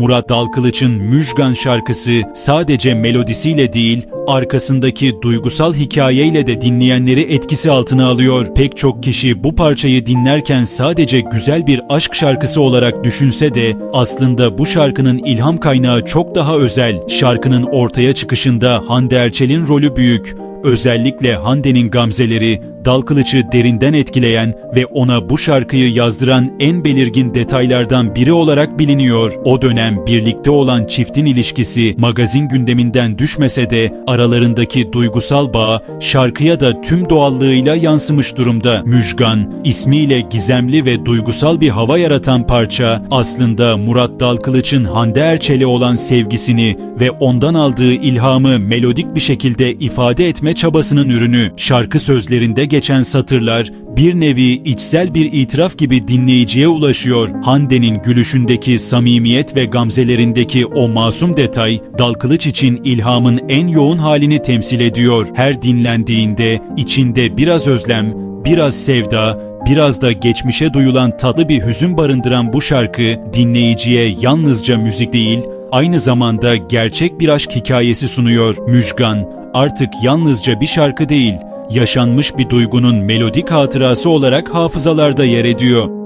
Murat Dalkılıç'ın Müjgan şarkısı sadece melodisiyle değil, arkasındaki duygusal hikayeyle de dinleyenleri etkisi altına alıyor. Pek çok kişi bu parçayı dinlerken sadece güzel bir aşk şarkısı olarak düşünse de aslında bu şarkının ilham kaynağı çok daha özel. Şarkının ortaya çıkışında Hande Erçel'in rolü büyük. Özellikle Hande'nin gamzeleri, Dalkılıç'ı derinden etkileyen ve ona bu şarkıyı yazdıran en belirgin detaylardan biri olarak biliniyor. O dönem birlikte olan çiftin ilişkisi magazin gündeminden düşmese de aralarındaki duygusal bağ şarkıya da tüm doğallığıyla yansımış durumda. Müjgan, ismiyle gizemli ve duygusal bir hava yaratan parça aslında Murat Dalkılıç'ın Hande Erçel'e olan sevgisini ve ondan aldığı ilhamı melodik bir şekilde ifade etme çabasının ürünü. Şarkı sözlerinde geçen satırlar bir nevi içsel bir itiraf gibi dinleyiciye ulaşıyor. Hande'nin gülüşündeki samimiyet ve gamzelerindeki o masum detay Dalkılıç için ilhamın en yoğun halini temsil ediyor. Her dinlendiğinde içinde biraz özlem, biraz sevda, biraz da geçmişe duyulan tatlı bir hüzün barındıran bu şarkı dinleyiciye yalnızca müzik değil, aynı zamanda gerçek bir aşk hikayesi sunuyor. Müjgan artık yalnızca bir şarkı değil, yaşanmış bir duygunun melodik hatırası olarak hafızalarda yer ediyor.